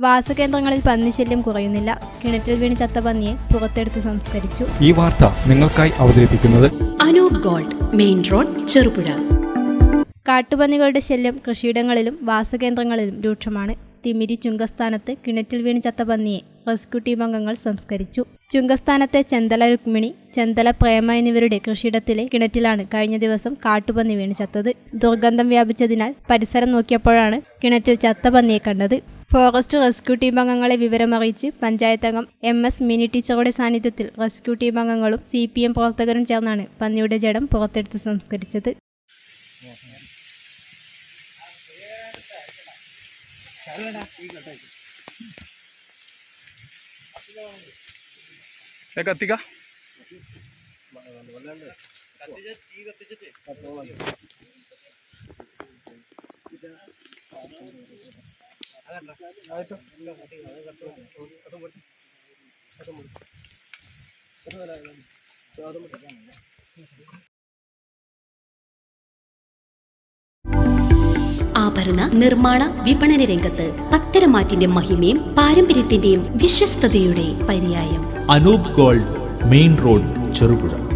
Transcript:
വാസകേന്ദ്രങ്ങളിൽ പന്നിശല്യം കുറയുന്നില്ല. കിണറ്റിൽ വീണ് ചത്ത പന്നിയെ പുറത്തെടുത്ത് സംസ്കരിച്ചു. ഈ വാർത്ത നിങ്ങൾക്കായി അവതരിപ്പിക്കുന്നത് Anoop Gold main road Cherupuzha. കാട്ടുപന്നികളുടെ ശല്യം കൃഷിയിടങ്ങളിലും വാസകേന്ദ്രങ്ങളിലും രൂക്ഷമാണ്. തിമിരി ചുങ്കസ്ഥാനത്ത് കിണറ്റിൽ വീണ് ചത്ത പന്നിയെ റെസ്ക്യൂ ടീം അംഗങ്ങൾ സംസ്കരിച്ചു. ചുങ്കസ്ഥാനത്തെ ചെന്തല രുക്മിണി ചെന്തല പ്രേമ എന്നിവരുടെ കൃഷിയിടത്തിലെ കിണറ്റിലാണ് കഴിഞ്ഞ ദിവസം കാട്ടുപന്നി വീണ് ചത്തത്. ദുർഗന്ധം വ്യാപിച്ചതിനാൽ പരിസരം നോക്കിയപ്പോഴാണ് കിണറ്റിൽ ചത്ത പന്നിയെ കണ്ടത്. ഫോറസ്റ്റ് റെസ്ക്യൂ ടീം അംഗങ്ങളെ വിവരമറിയിച്ച് പഞ്ചായത്ത് അംഗം എം എസ് മിനി ടീച്ചറുടെ സാന്നിധ്യത്തിൽ റെസ്ക്യൂ ടീം അംഗങ്ങളും സി പി എം പ്രവർത്തകരും ചേർന്നാണ് പന്നിയുടെ ജഡം പുറത്തെടുത്ത് സംസ്കരിച്ചത്. കത്തിക്ക. ആഭരണ നിർമ്മാണ വിപണന രംഗത്ത് പത്തരമാറ്റിന്റെ മഹിമയും പാരമ്പര്യത്തിന്റെയും വിശ്വസ്തയുടെ പര്യായം. Anoop Gold main road Cherupuzha.